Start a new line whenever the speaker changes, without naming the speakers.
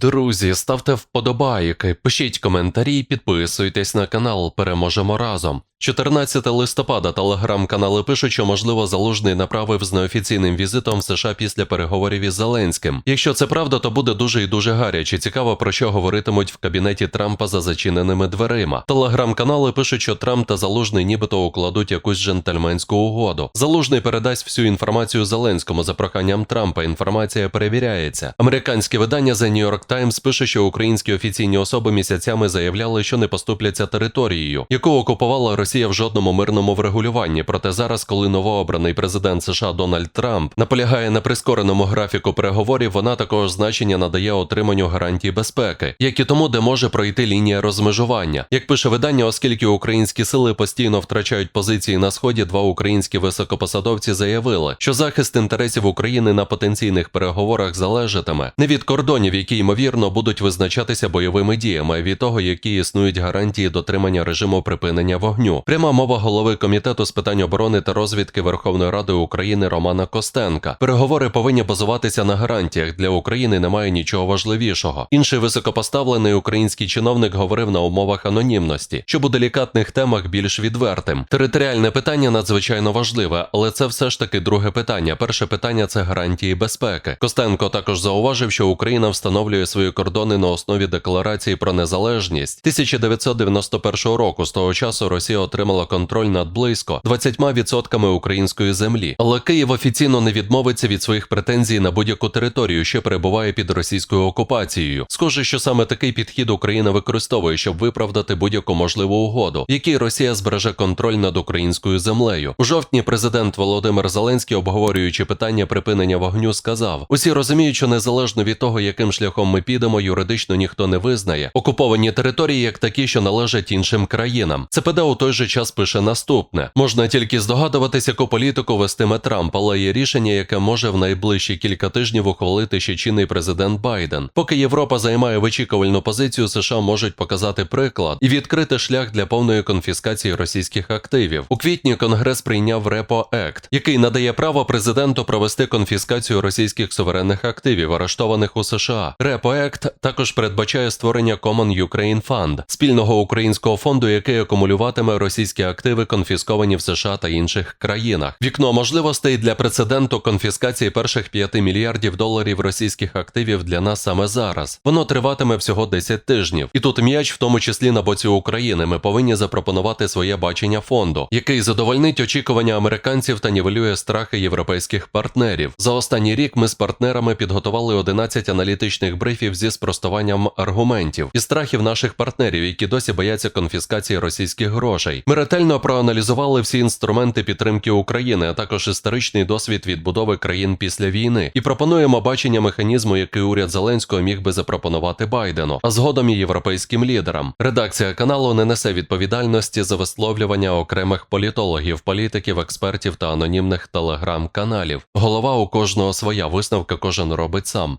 Друзі, ставте вподобайки, пишіть коментарі, підписуйтесь на канал. Переможемо разом. 14 листопада телеграм-канали пишуть, що можливо залужний направив з неофіційним візитом в США після переговорів із Зеленським. Якщо це правда, то буде дуже і дуже гаряче. Цікаво про що говоритимуть в кабінеті Трампа за зачиненими дверима. Телеграм-канали пишуть, що Трамп та залужний нібито укладуть якусь джентльменську угоду. Залужний передасть всю інформацію Зеленському за проханням Трампа. Інформація перевіряється. Американське видання The New York Times пише, що українські офіційні особи місяцями заявляли, що не поступляться територією, яку окупувала Росія в жодному мирному врегулюванні. Проте зараз, коли новообраний президент США Дональд Трамп наполягає на прискореному графіку переговорів, вона такого ж значення надає отриманню гарантій безпеки, як і тому, де може пройти лінія розмежування. Як пише видання, оскільки українські сили постійно втрачають позиції на сході, два українські високопосадовці заявили, що захист інтересів України на потенційних переговорах залежатиме не від кордонів, які ймовірно будуть визначатися бойовими діями, від того, які існують гарантії дотримання режиму припинення вогню. Пряма мова голови комітету з питань оборони та розвідки Верховної Ради України Романа Костенка. Переговори повинні базуватися на гарантіях. Для України немає нічого важливішого. Інший високопоставлений український чиновник говорив на умовах анонімності, щоб у делікатних темах більш відвертим. Територіальне питання надзвичайно важливе, але це все ж таки друге питання. Перше питання це гарантії безпеки. Костенко також зауважив, що Україна встановлює свої кордони на основі декларації про незалежність 1991 року. З того часу Росія отримала контроль над близько 20% української землі. Але Київ офіційно не відмовиться від своїх претензій на будь-яку територію, що перебуває під російською окупацією. Схоже, що саме такий підхід Україна використовує, щоб виправдати будь-яку можливу угоду, якій Росія збереже контроль над українською землею. У жовтні президент Володимир Зеленський, обговорюючи питання припинення вогню, сказав: усі розуміють, що незалежно від того, яким шляхом ми підемо, юридично ніхто не визнає окуповані території як такі, що належать іншим країнам. ЦПД у той же час пише наступне: можна тільки здогадуватися, яку політику вестиме Трамп, але є рішення, яке може в найближчі кілька тижнів ухвалити ще чинний президент Байден. Поки Європа займає вичікувальну позицію, США можуть показати приклад і відкрити шлях для повної конфіскації російських активів. У квітні Конгрес прийняв Репо Ект, який надає право президенту провести конфіскацію російських суверенних активів, арештованих у США. Репо Ект також передбачає створення Common Ukraine Fund, спільного українського фонду, який акумулюватиме російські активи, конфісковані в США та інших країнах. Вікно можливостей для прецеденту конфіскації перших 5 мільярдів доларів російських активів для нас саме зараз. Воно триватиме всього 10 тижнів. І тут м'яч, в тому числі на боці України, ми повинні запропонувати своє бачення фонду, який задовольнить очікування американців та нівелює страхи європейських партнерів. За останній рік ми з партнерами підготували 11 аналітичних брифів зі спростуванням аргументів і страхів наших партнерів, які досі бояться конфіскації російських грошей. Ми ретельно проаналізували всі інструменти підтримки України, а також історичний досвід відбудови країн після війни, і пропонуємо бачення механізму, який уряд Зеленського міг би запропонувати Байдену, а згодом і європейським лідерам. Редакція каналу не несе відповідальності за висловлювання окремих політологів, політиків, експертів та анонімних телеграм-каналів. Голова у кожного своя висновка кожен робить сам.